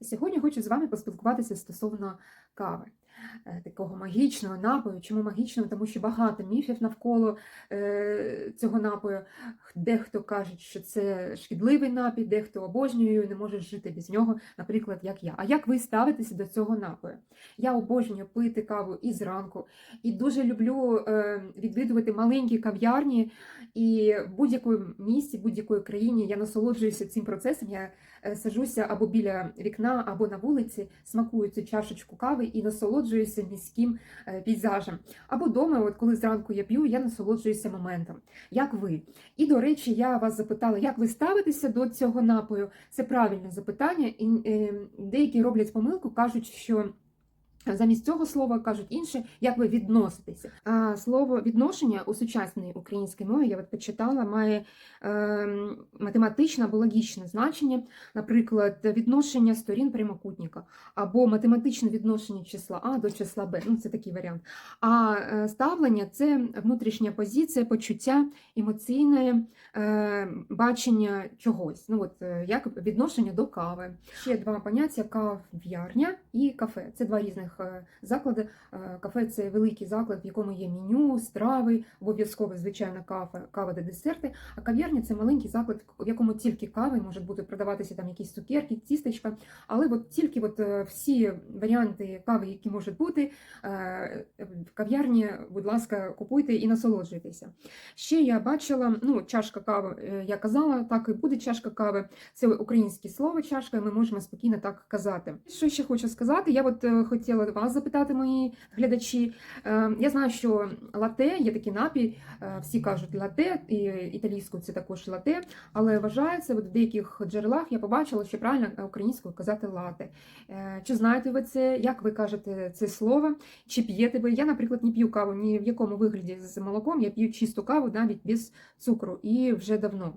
Сьогодні хочу з вами поспілкуватися стосовно кави, такого магічного напою. Чому магічного? Тому що багато міфів навколо е, цього напою. Дехто каже, що це шкідливий напій, дехто обожнює не може жити без нього, наприклад, як я. А як ви ставитеся до цього напою? Я обожнюю пити каву і зранку, і дуже люблю е, відвідувати маленькі кав'ярні. І в будь-якому місті, будь-якої країні я насолоджуюся цим процесом. Я е, саджуся або біля вікна, або на вулиці, смакую цю чашечку кави і насолоджуюся міським е, пейзажем. Або вдома, от коли зранку я п'ю, я насолоджуюся моментом. Як ви? І до речі, я вас запитала, як ви ставитеся до цього напою? Це правильне запитання, і е, деякі роблять помилку, кажуть, що. Замість цього слова кажуть інше, як ви відноситеся. А слово відношення у сучасній українській мові, я от почитала, має е, математичне або логічне значення, наприклад, відношення сторін прямокутника, або математичне відношення числа А до числа Б. Ну, це такий варіант. А е, ставлення це внутрішня позиція, почуття, емоційне е, бачення чогось. Ну, от, е, як відношення до кави. Ще два поняття: кав'ярня і кафе. Це два різних е, заклади. Е, Кафе це великий заклад, в якому є меню, страви, обов'язково, звичайно, кава, кава та десерти. А кав'ярня це маленький заклад, в якому тільки кави можуть бути продаватися там якісь цукерки, тістечка. Але от тільки от е, всі варіанти кави, які можуть бути, в кав'ярні, будь ласка, купуйте і насолоджуйтеся. Ще я бачила, ну, чашка кави, я казала, так і буде чашка кави. Це українське слово чашка, і ми можемо спокійно так казати. Що ще хочу сказати? Я от е, хотіла вас запитати, мої глядачі. Е, Я знаю, що лате є такий напій, е, всі кажуть лате, і італійською це також лате, але вважається, в деяких джерелах я побачила, що правильно українською казати лате. Чи знаєте ви це? Як ви кажете це слово? Чи п'єте ви? Я, наприклад, не п'ю каву ні в якому вигляді з молоком, я п'ю чисту каву навіть без цукру і вже давно.